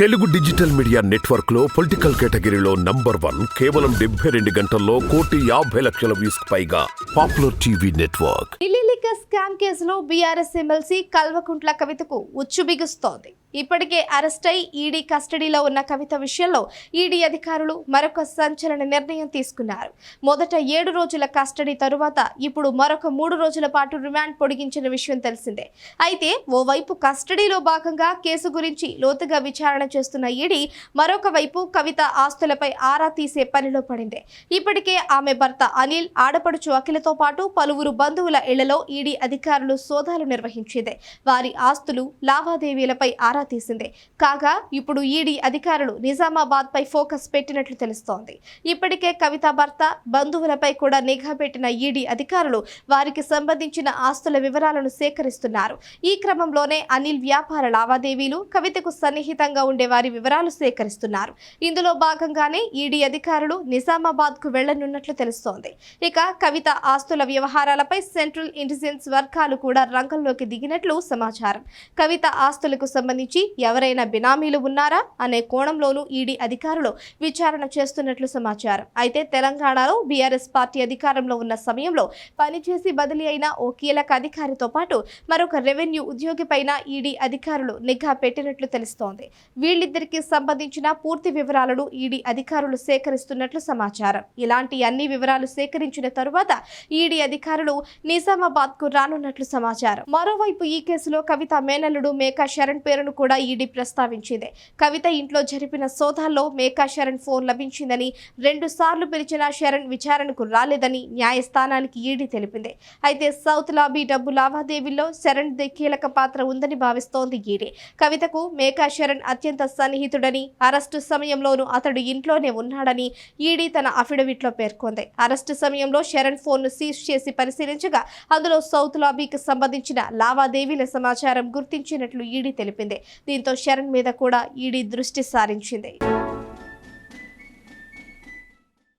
Telugu digital media నెట్వర్క్లో political కేటగిరీలో number one కేవలం డెబ్బై రెండు గంటల్లో కోటి యాభై లక్షల వ్యూస్ పైగా popular TV network. Delhi scam కేసులో బీఆర్ఎస్ ఎమ్మెల్సీ కల్వకుంట్ల కవితకు ఉచ్చు బిగుస్తోంది. ఇప్పటికే అరెస్ట్ అయి ఈడీ కస్టడీలో ఉన్న కవిత విషయంలో ఈడీ అధికారులు మరొక సంచలన నిర్ణయం తీసుకున్నారు. మొదట ఏడు రోజుల కస్టడీ తరువాత ఇప్పుడు మరొక మూడు రోజుల పాటు రిమాండ్ పొడిగించిన విషయం తెలిసిందే. అయితే ఓవైపు కస్టడీలో భాగంగా కేసు గురించి లోతుగా విచారణ చేస్తున్న ఈడీ మరొక వైపు కవిత ఆస్తులపై ఆరా తీసే పనిలో పడింది. ఇప్పటికే ఆమె భర్త అనిల్ ఆడపడుచు అఖిలతో పాటు పలువురు బంధువుల ఇళ్ళలో ఈడీ అధికారులు సోదాలు నిర్వహించింది. వారి ఆస్తులు లావాదేవీలపై ఆరా తీసింది. కాగా ఇప్పుడు ఈడీ అధికారులు నిజామాబాద్ పై ఫోకస్ పెట్టినట్లు తెలుస్తోంది. ఇప్పటికే కవిత భర్త బంధువులపై కూడా నిఘా పెట్టిన ఈడీ అధికారులు వారికి సంబంధించిన ఆస్తుల వివరాలను సేకరిస్తున్నారు. ఈ క్రమంలోనే అనిల్ వ్యాపార లావాదేవీలు కవితకు సన్నిహితంగా ఉండే వారి వివరాలు సేకరిస్తున్నారు. ఇందులో భాగంగానే ఈడీ అధికారులు నిజామాబాద్కు వెళ్ళనున్నట్లు తెలుస్తోంది. ఇక కవిత ఆస్తుల వ్యవహారాలపై సెంట్రల్ ఇంటెలిజెన్స్ వర్గాలు కూడా రంగంలోకి దిగినట్లు సమాచారం. కవిత ఆస్తులకు సంబంధించి ఎవరైనా బినామీలు ఉన్నారా అనే కోణంలోనూ ఈడీ అధికారులు విచారణ చేస్తున్నట్లు సమాచారం. అయితే తెలంగాణలో బీఆర్ఎస్ పార్టీ అధికారంలో ఉన్న సమయంలో పనిచేసి బదిలీ అయిన ఓ కీలక అధికారితో పాటు మరొక రెవెన్యూ ఉద్యోగి పైన ఈడీ అధికారులు నిఘా పెట్టినట్లు తెలుస్తోంది. వీళ్ళిద్దరికి సంబంధించిన పూర్తి వివరాలను ఈడీ అధికారులు సేకరిస్తున్నట్లు సమాచారం. ఇలాంటి అన్ని వివరాలు సేకరించిన తరువాత ఈడీ అధికారులు నిజామాబాద్కు రానున్నట్లు సమాచారం. మరోవైపు ఈ కేసులో కవిత మేనల్లుడు మేకా శరణ్ పేరును కూడా ఈడీ ప్రస్తావించింది. కవిత ఇంట్లో జరిపిన సోదాల్లో మేకా శరణ్ ఫోన్ లభించిందని రెండు సార్లు పిలిచిన శరణ్ విచారణకు రాలేదని న్యాయస్థానానికి ఈడీ తెలిపింది. అయితే సౌత్ లాబీ డబ్బు లావాదేవీల్లో శరణ్ ది కీలక పాత్ర ఉందని భావిస్తోంది ఈడీ. కవితకు మేకా శరణ్ అత్యంత సన్నిహితుడని అరెస్టు సమయంలోనూ అతడు ఇంట్లోనే ఉన్నాడని ఈడీ తన అఫిడవిట్లో పేర్కొంది. అరెస్టు సమయంలో శరణ్ ఫోన్ను సీజ్ చేసి పరిశీలించగా అందులో సౌత్ లాబీకి సంబంధించిన లావాదేవీల సమాచారం గుర్తించినట్లు ఈడీ తెలిపింది. దీంతో శరణ్ మీద కూడా ఈడీ దృష్టి సారించింది.